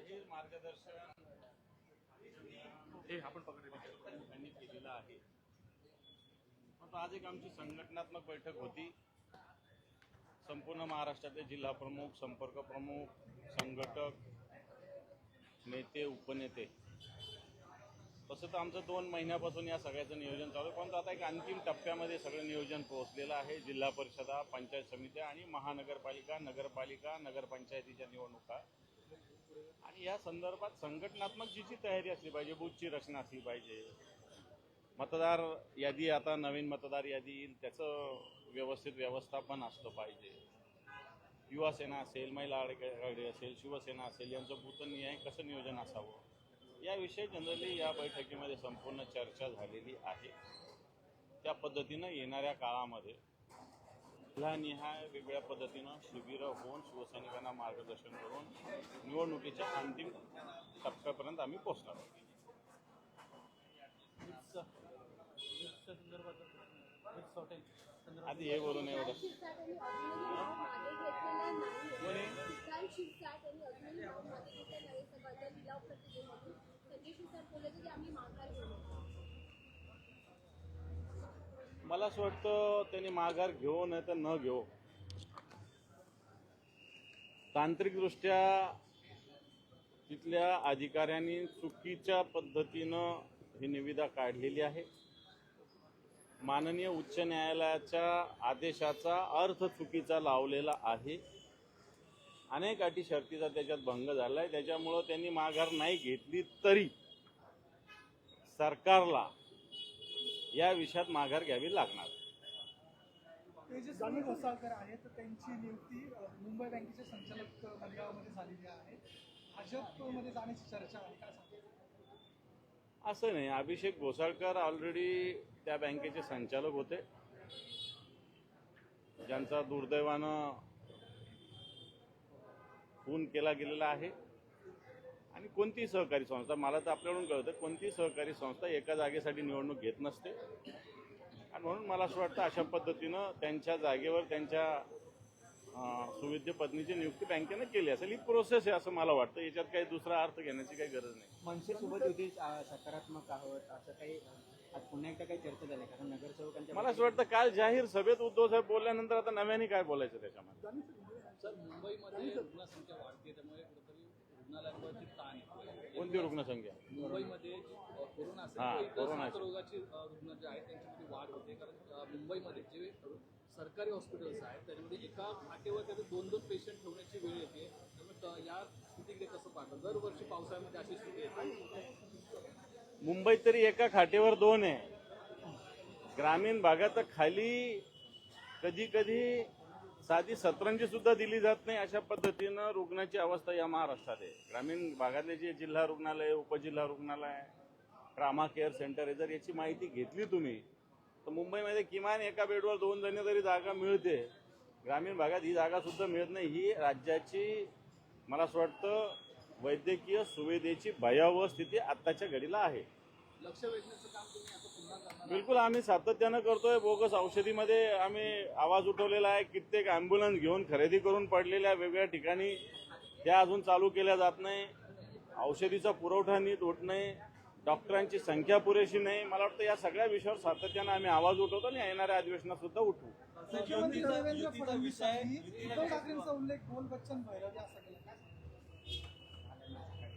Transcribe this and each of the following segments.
जाहीर मार्गदर्शन हे आपण त्यांनी केलेलं आहे. आता आज एक आमची संघटनात्मक बैठक होती. संपूर्ण महाराष्ट्रातले जिल्हा प्रमुख संपर्क प्रमुख संघटक नेते उपनेते. तसं तर आमचं दोन महिन्यापासून या सगळ्याचं नियोजन चालू आहे. परंतु आता एक अंतिम टप्प्यामध्ये सगळं नियोजन पोहोचलेलं आहे. जिल्हा परिषदा पंचायत समित्या आणि महानगरपालिका नगरपालिका नगरपंचायतीच्या निवडणुका. आणि या संदर्भात संघटनात्मक जी जी तयारी असली पाहिजे बूथची रचना असली पाहिजे. मतदार यादी आता नवीन मतदार यादी येईल त्याचं व्यवस्थित व्यवस्थापन असलं पाहिजे. युवासेना असेल महिला आघाडी असेल शिवसेना असेल यांचं भूतनिहाय कसं नियोजन असावं? याविषयी जनरली या बैठकीमध्ये संपूर्ण चर्चा झालेली आहे. त्या पद्धतीनं येणाऱ्या काळामध्ये जिल्हानिहाय वेगळ्या पद्धतीनं शिबिरं होऊन शिवसैनिकांना मार्गदर्शन करून निवडणुकीच्या अंतिम टप्प्यापर्यंत आम्ही पोहोचणार आहोत. आधी हे बोलून एवढं. मला असं वाटतं त्यांनी माघार घेऊ नाही तर न घेऊ तांत्रिकदृष्ट्या तिथल्या अधिकाऱ्यांनी चुकीच्या पद्धतीनं ही निविदा काढलेली आहे. माननीय उच्च न्यायालयाच्या आदेशाचा अर्थ चुकीचा लावलेला आहे. अनेक अटी शर्तीचा त्याच्यात भंग झालाय. त्याच्यामुळं त्यांनी माघार नाही घेतली तरी सरकारला या विषयात माघार घ्यावी लागणार. तेजस्वी घोसाळकर आहेत तर त्यांची नियुक्ती अ, मुंबई बँकेचे संचालक मंडळामध्ये झालेली आहे. भाजपमध्ये जाण्याची चर्चा आहे काय सांगता असं नाही अभिषेक घोसाळकर ऑलरेडी त्या बँकेचे संचालक होते. ज्यांचा दुर्दैवानं खून केला गेलेला आहे. आणि कोणतीही सहकारी संस्था मला तर आपल्याकडून कळतं कोणतीही सहकारी संस्था एका जागेसाठी निवडणूक घेत नसते. आणि म्हणून मला असं वाटतं अशा पद्धतीनं त्यांच्या जागेवर त्यांच्या अं, सुविद्य पत्नीची नियुक्ती बँकेनं केली असेल. ही प्रोसेस आहे असं मला वाटतं. याच्यात काही दुसरा अर्थ घेण्याची काही गरज नाही. मनसेसोबत अ, सकारात्मक आहोत असं काही पुन्हा एकदा काही चर्चा झाली कारण नगरसेवकांच्या मला असं वाटतं काल जाहीर सभेत उद्धव साहेब बोलल्यानंतर आता नव्याने काय बोलायचं त्याच्यामध्ये? सर मुंबईमध्ये रुग्णसंख्या वाढते त्यामुळे कोणती रुग्णसंख्या? मुंबईमध्ये कोरोना असेल. साथरोगाची अ, रुग्ण जे आहेत त्यांच्यामध्ये वाढ होते. कारण अ, मुंबईमध्ये जे सरकारी हॉस्पिटल्स आहेत त्याच्यामध्ये एका खाटेवर त्याचे दोन दोन पेशंट ठेवण्याची वेळ येते. त्यामुळे त- या स्थितीकडे कसं पाहतं? दरवर्षी पावसाळ्यामध्ये अशी स्थिती येते. मुंबईत तरी एका खाटेवर दोन आहे. ग्रामीण भागात तर खाली कधी कधी साधी सतरंजी सुद्धा दिली जात नाही अशा पद्धतीनं रुग्णाची अवस्था या महाराष्ट्रात आहे. ग्रामीण भागातले जे जिल्हा रुग्णालय उपजिल्हा रुग्णालय ट्रामा केअर सेंटर आहे जर याची माहिती घेतली तुम्ही तर मुंबईमध्ये किमान एका बेडवर दोन जणी तरी जागा मिळते. ग्रामीण भागात ही जागा सुद्धा मिळत नाही. ही राज्याची मला असं वाटतं वैद्यकीय सुविधेची भयावह स्थिती आत्ताच्या घडीला आहे. बिलकुल आम्ही सातत्यानं करतोय. बोगस औषधीमध्ये आम्ही आवाज उठवलेला आहे. कित्येक अँब्युलन्स घेऊन खरेदी करून पडलेल्या वेगवेगळ्या ठिकाणी त्या अजून चालू केल्या जात नाही. औषधीचा पुरवठा नीट होत नाही. डॉक्टरांची संख्या पुरेशी नाही. मला वाटतं या सगळ्या विषयावर सातत्यानं आम्ही आवाज उठवतो आणि येणाऱ्या अधिवेशनात सुद्धा उठवू?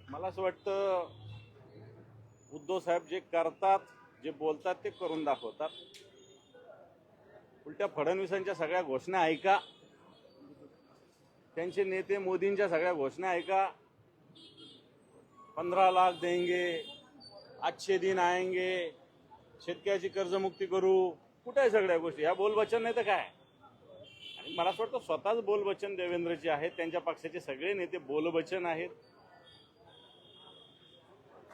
मला असं वाटतं उद्धव साहेब जे करतात जे बोलतात ते करून दाखवतात. उलट्या फडणवीसांच्या सगळ्या घोषणा ऐका. त्यांचे नेते मोदींच्या सगळ्या घोषणा ऐका. पंधरा लाख देंगे आजचे दिन आएंगे शेतकऱ्याची कर्जमुक्ती करू. कुठे आहे सगळ्या गोष्टी? ह्या बोलवचन नाही तर काय? आणि मला असं वाटतं स्वतःच बोलवचन देवेंद्रजी आहेत. त्यांच्या पक्षाचे सगळे नेते बोलवचन आहेत.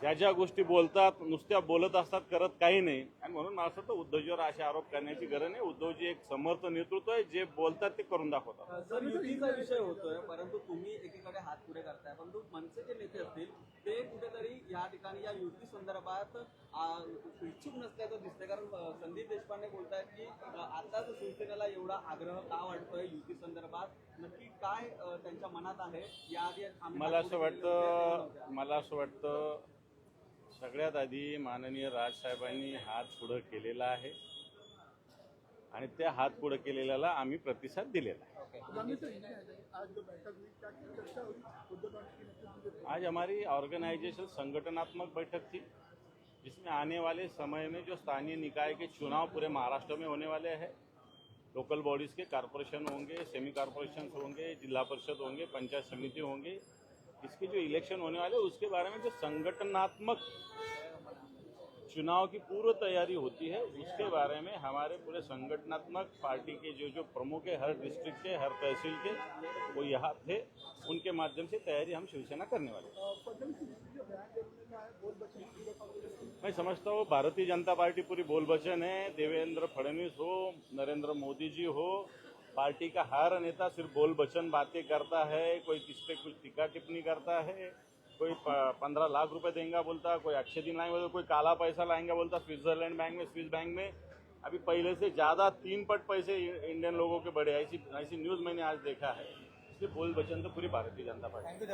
ज्या ज्या गोष्टी बोलतात नुसत्या बोलत असतात करत काही नाही. आणि म्हणून मला असं उद्धवजीवर असे आरोप करण्याची गरज नाही. उद्धवजी एक समर्थ नेतृत्व आहे. जे बोलतात ते करून दाखवतात. सर युतीचा विषय होतोय परंतु तुम्ही एकीकडे हात पुढे करताय. परंतु मनसेचे नेते असतील ते कुठेतरी या ठिकाणी या युती संदर्भात इच्छुक नसल्याचं दिसतंय. कारण संदीप देशपांडे बोलतायत की आताच शिवसेनेला एवढा आग्रह का वाटतोय युती संदर्भात? नक्की काय त्यांच्या मनात आहे? याआधी आम्ही मला असं वाटतं मला असं वाटतं सगळ्यात आधी माननीय राजसाहेबांनी हात पुढं केलेला आहे. आणि त्या हात पुढं केलेल्याला आम्ही प्रतिसाद दिलेला आहे. आज हमारी ऑर्गेनाइजेशन संगठनात्मक बैठक थी जिसमें आने वाले समय में जो स्थानीय निकाय के चुनाव पूरे महाराष्ट्र में होने वाले हैं लोकल बॉडीज़ के कारपोरेशन होंगे सेमी कारपोरेशन होंगे जिला परिषद होंगे पंचायत समिति होंगे इसके जो इलेक्शन होने वाले, उसके बारे में जो संगठनात्मक चुनाव की पूर्व तैयारी होती है, उसके बारे में हमारे पूरे संगठनात्मक पार्टी के जो जो प्रमुख है, हर डिस्ट्रिक्ट के, हर तहसील के, वो यहाँ थे, उनके माध्यम से तैयारी हम शिवसेना करने वाले मैं समझता हूँ भारतीय जनता पार्टी पूरी बोल बचन है, देवेंद्र फडणवीस हो, नरेंद्र मोदी जी हो पार्टी का हर नेता सिर्फ़ बोल बचन बातें करता है, कोई किस पे कुछ टीका टिप्पणी करता है, कोई पंद्रह लाख रुपए देंगे बोलता, कोई अच्छे दिन लाएँगे बोलता, कोई काला पैसा लाएँगे बोलता, स्विट्जरलैंड बैंक में, स्विस बैंक में। अभी पहले से ज़्यादा तीन पट पैसे इंडियन लोगों के बढ़े, ऐसी ऐसी न्यूज़ मैंने आज देखा है। इसलिए बोल बचन तो पूरी भारतीय जनता पार्टी